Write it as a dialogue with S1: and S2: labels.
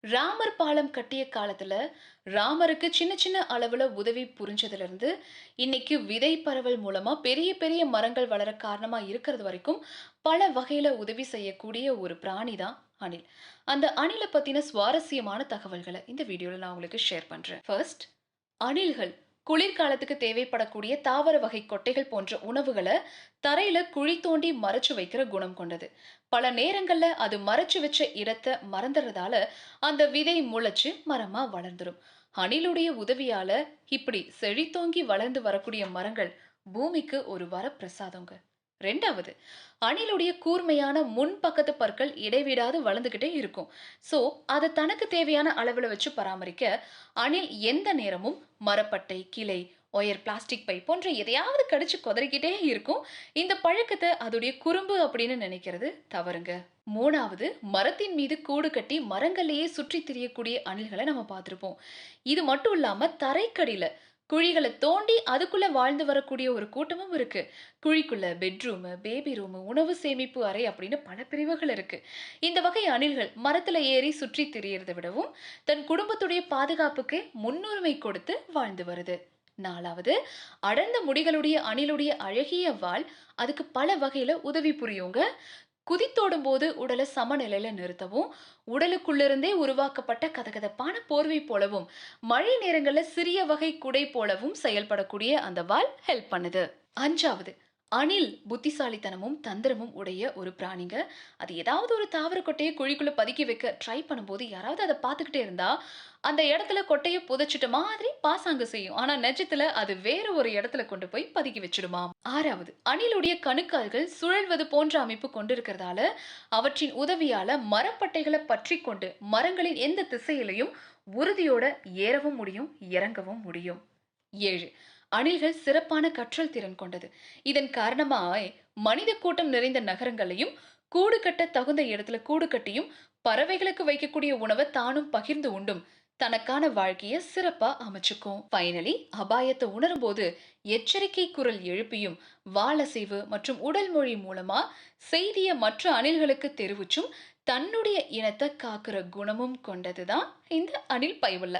S1: ராமர் பாலம் கட்டிய காலத்துல ராமருக்கு சின்ன சின்ன அளவுல உதவி புரிஞ்சதுல இருந்து இன்னைக்கு விதை பரவல் மூலமா பெரிய பெரிய மரங்கள் வளர காரணமா இருக்கிறது வரைக்கும் பல வகையில உதவி செய்யக்கூடிய ஒரு பிராணி தான் அணில். அந்த அணிலை பத்தின சுவாரஸ்யமான தகவல்களை இந்த வீடியோல நான் உங்களுக்கு ஷேர் பண்றேன். ஃபர்ஸ்ட் அணில்கள். குளிர்காலத்துக்கு தேவைப்படக்கூடிய தாவர வகை கொட்டைகள் போன்ற உணவுகளை தரையில குழி தோண்டி மறைச்சு வைக்கிற குணம் கொண்டது. பல நேரங்கள்ல அது மறைச்சு வச்ச இடத்தை மறந்துறதால அந்த விதை முளைச்சு மரமா வளர்ந்துடும் அணிலுடைய உதவியால இப்படி செழித்தோங்கி வளர்ந்து வரக்கூடிய மரங்கள் பூமிக்கு ஒரு வரப்பிரசாதங்க. ரெண்டாவது அணிலுடைய கூர்மையான முன் பக்கத்து பற்கள் இடைவிடாது வளர்ந்துகிட்டே இருக்கும். ஸோ அதை தனக்கு தேவையான அளவில் வச்சு பராமரிக்க அணில் எந்த நேரமும் மரப்பட்டை கிளை ஒயர் பிளாஸ்டிக் பை போன்ற எதையாவது கடிச்சு கொதறிக்கிட்டே இருக்கும். இந்த பழக்கத்தை அதோடைய குறும்பு அப்படின்னு நினைக்கிறது தவறுங்க. மூணாவது மரத்தின் மீது கூடு கட்டி மரங்கள்லேயே சுற்றி திரியக்கூடிய அணில்களை நம்ம பார்த்துருப்போம். இது மட்டும் இல்லாமல் தரைக்கடியில் குழிகளை தோண்டி அதுக்குள்ள வாழ்ந்து வரக்கூடிய ஒரு கூட்டமும் இருக்கு. குழிக்குள்ள பெட்ரூம் பேபி ரூம் உணவு சேமிப்பு அறை அப்படின்னு பல பிரிவுகள் இருக்கு. இந்த வகை அணில்கள் மரத்துல ஏறி சுற்றி திரியறதை விடவும் தன் குடும்பத்துடைய பாதுகாப்புக்கு முன்னுரிமை கொடுத்து வாழ்ந்து வருது. நாலாவது அடர்ந்த முடிகளுடைய அணிலுடைய அழகிய வால் அதுக்கு பல வகையில உதவி புரியுங்க. குதித்தோடும் போது உடலை சமநிலையில நிறுத்தவும் உடலுக்குள்ளிருந்தே உருவாக்கப்பட்ட கதகதப்பான போர்வை போலவும் மழை நேரங்களில் சிறிய வகை குடை போலவும் செயல்படக்கூடிய அந்த வால் ஹெல்ப் பண்ணுது. அஞ்சாவது அணில் புத்திசாலித்தனமும் தந்திரமும் உடைய ஒரு பிராணிங்க. அது ஏதாவது ஒரு தாவர கொட்டையை குழிக்குள்ள பதுக்கி வைக்க ட்ரை பண்ணும்போது யாராவது அதை பார்த்துக்கிட்டே இருந்தா அந்த இடத்துல கொட்டையை புதைச்சிட்ட மாதிரி பாசாங்க செய்யும். ஆனா நெஜத்துல அது வேற ஒரு இடத்துல கொண்டு போய் பதுக்கி வச்சிடுமாம் ஆறாவது அணிலுடைய கணுக்கால்கள் சுழல்வது போன்ற அமைப்பு கொண்டிருக்கிறதால அவற்றின் உதவியால மரப்பட்டைகளை பற்றி கொண்டு மரங்களின் எந்த திசையிலையும் உறுதியோட ஏறவும் முடியும் இறங்கவும் முடியும். ஏழு. அணில்கள் சிறப்பான கற்றல் திறன் கொண்டது. இதன் காரணமாய் மனித கூட்டம் நிறைந்த நகரங்களையும் கூடு கட்ட தகுந்த இடத்துல கூடு கட்டியும் பறவைகளுக்கு வைக்கக்கூடிய உணவை தானும் பகிர்ந்து உண்டும். தனக்கான வாழ்க்கைய சிறப்பா அமைச்சுக்கும். ஃபைனலி அபாயத்தை உணரும் போது எச்சரிக்கை குரல் எழுப்பியும் வாழசைவு மற்றும் உடல் மொழி மூலமா செய்திய மற்ற அணில்களுக்கு தெரிவிச்சும் தன்னுடைய இனத்தை காக்குற குணமும் கொண்டதுதான் இந்த அணில் பயவுள்ள